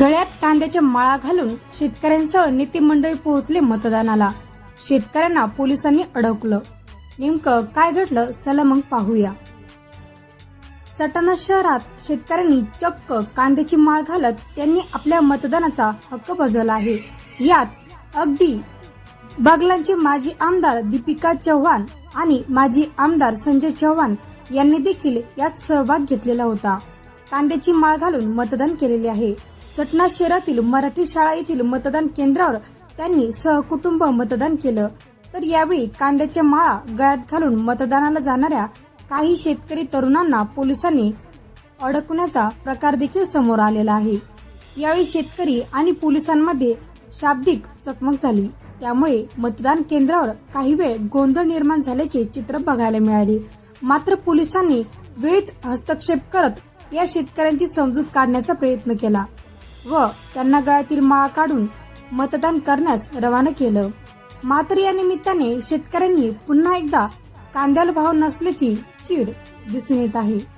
गळ्यात कांद्याच्या माळा घालून शेतकऱ्यांसह नेते मंडळी पोहोचले मतदानाला. शेतकऱ्यांना पोलिसांनी अडकलं. नेमकं काय घडलं? चला मग पाहूया. सटाणा शहरात शेतकऱ्यांनी चक्क कांद्याची माळ घालत त्यांनी आपल्या मतदानाचा हक्क बजावला आहे. यात अगदी बागलांचे माजी आमदार दीपिका चव्हाण आणि माजी आमदार संजय चव्हाण यांनी देखील यात सहभाग घेतलेला होता. कांद्याची माळ घालून मतदान केलेले आहे. सटना शहरातील मराठी शाळा येथील मतदान केंद्रावर त्यांनी सहकुटुंब मतदान केलं. तर यावेळी कांद्याच्या माळा गळ्यात घालून मतदानाला जाणाऱ्या काही शेतकरी तरुणांना पोलिसांनी अडकण्याचा प्रकार देखील समोर आलेला आहे. यावेळी शेतकरी आणि पोलिसांमध्ये शाब्दिक चकमक झाली. त्यामुळे मतदान केंद्रावर काही वेळ गोंधळ निर्माण झाल्याचे चित्र बघायला मिळाले. मात्र पोलिसांनी वेळीच हस्तक्षेप करत या शेतकऱ्यांची समजूत काढण्याचा प्रयत्न केला. व त्यांना गळ्यातील माळ काढून मतदान करण्यास रवाना केलं. मात्र या निमित्ताने शेतकऱ्यांनी पुन्हा एकदा कांद्याला भाव नसल्याची चीड दिसून येत आहे.